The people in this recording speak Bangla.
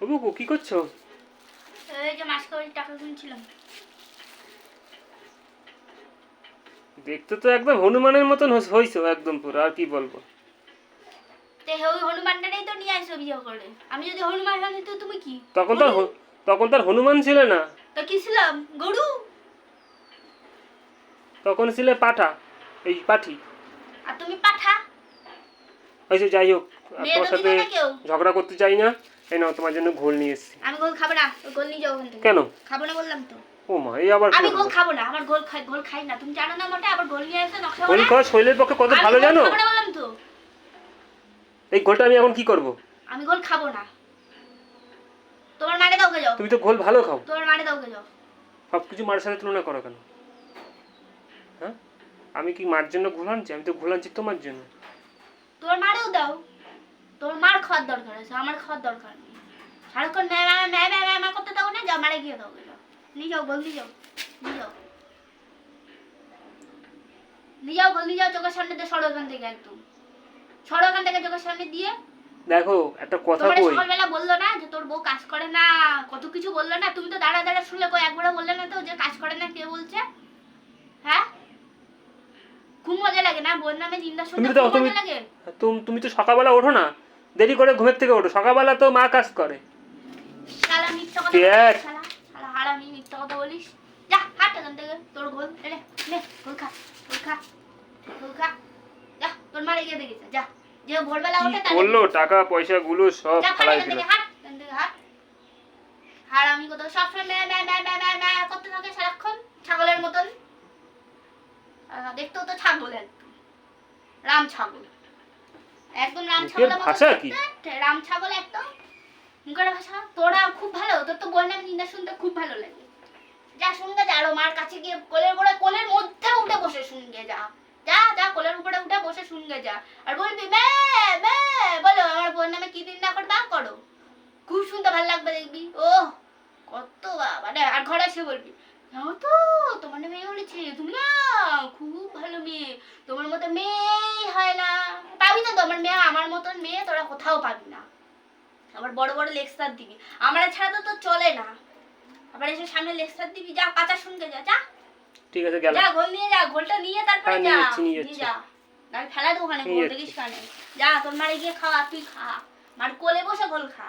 ও বুকু কি করছ? এই যে মাস টাকা গুনছিলাম দেখতে তো একদম হনুমানের মতন হইছো একদম পুরো আর কি বলব? তো ওই হনুমানটাই তো নিয়ে আসো বিয়ে করে। আমি যদি হনুমান হলে তো তুমি কি? তখন তার তখন তার হনুমান ছিল না। তো কি ছিলাম? গরু? তখন ছিলে পাঠা এই পাঠি। আর তুমি পাঠা? যাই হোক তোমার সাথে ঝগড়া করতে চাই না। এই নাও তোমার জন্য ঘোল নিয়ে এসেছি। আমি গোল খাব না গোল নিয়ে যাও কেন? খাব না বললাম তো। ও মা এই আবার আমি? গোল খাব না আমার গোল খাই গোল খাই না। তুমি জানো না মোটা আবার গোল নিয়ে নকশা গোল খাওয়া শরীরের পক্ষে কত ভালো জানো? বললাম তো। এই গোলটা আমি এখন কি করব? আমি গোল খাব না। তোমার মানে দাও যাও। তুমি তো গোল ভালো খাও। তোমার মানে দাও যাও। সব কিছু মার সাথে তুলনা করো কেন? হ্যাঁ? আমি কি মার জন্য ঘোল আনছি? আমি তো ঘোল আনছি তোমার জন্য। তোমার মারেও দাও। তোমার মার খাওয়ার দরকার আছে আমার খাওয়ার দরকার নেই। সারাক্ষণ ম্যা ম্যা ম্যা ম্যা ম্যা ম্যা করতে থাকো না যাও মারে গিয়ে দাও নিয়ে যাও গোল নিয়ে যাও নিয়ে যাও। নিয়ে যাও গোল নিয়ে যাও চোখের সামনে দিয়ে সরো ওখান থেকে একদম। সরো ওখান থেকে চোখের সামনে দিয়ে। দেখো একটা কথা তোমার কই? সকালবেলা বলল না যে তোর বউ কাজ করে না কত কিছু বলল না? তুমি তো দাঁড়া দাঁড়া শুনলে কই? একবারও বললে না তো যে কাজ করে না কে বলছে? হ্যাঁ? খুব মজা লাগে না? বোন নামে নিন্দা শুনতে খুব মজা লাগে? তুমি তুমি তো সকালবেলা ওঠো না? দেরি করে ঘুমের থেকে ওঠো। সকালবেলা তো মা কাজ করে। করল? টাকা পয়সা গুলো সব হাট ফালাই এখান দিল। থেকে হাট এখান থেকে হাট। হারামি কথা সবসময় ম্যা ম্যা ম্যা ম্যা ম্যা ম্যা করতে থাকে সারাক্ষণ ছাগলের মতন। দেখতেও তো ছাগল একদম রাম ছাগল। একদম রাম মতো ভাষা কি? রাম ছাগল একদম। মুখের ভাষা তোরা খুব ভালো তোর তো বললাম নিন্দা শুনতে খুব ভালো লাগে। যা শুনবে যা মার কাছে গিয়ে কোলের উপরে কোলের মধ্যে উঠে বসে শুনগে যা। যা যা কোলের উপরে উঠে বসে শুনগে যা। আর বলবি মে মে বলো আমার বোন নামে কি নিন্দা করবা করো। খুব শুনতে ভালো লাগবে দেখবি। ও কত বাবা। আর ঘরে এসে বলবি তো তোমার মেয়ে বলেছে তুমি না খুব ভালো মেয়ে। তোমার মতো মেয়ে হয় না পাবি না তোমার মেয়ে আমার মতন মেয়ে তোরা কোথাও পাবি না। আবার বড় বড় লেকচার দিবি। আমরা ছাড়া তো তো চলে না। আবার এসে সামনে লেকচার দিবি। যা কাঁচা শুনতে যা যা। ঠিক আছে গেল যা গোল নিয়ে যা গোলটা নিয়ে তারপরে হ্যাঁ, যা। নিয়ে। যা। না ফেলা দোকানে ওখানে নিয়ে দেখিস কানে। যা তোর মারে গিয়ে খাওয়া তুই খা। মার কোলে বসে গোল খা।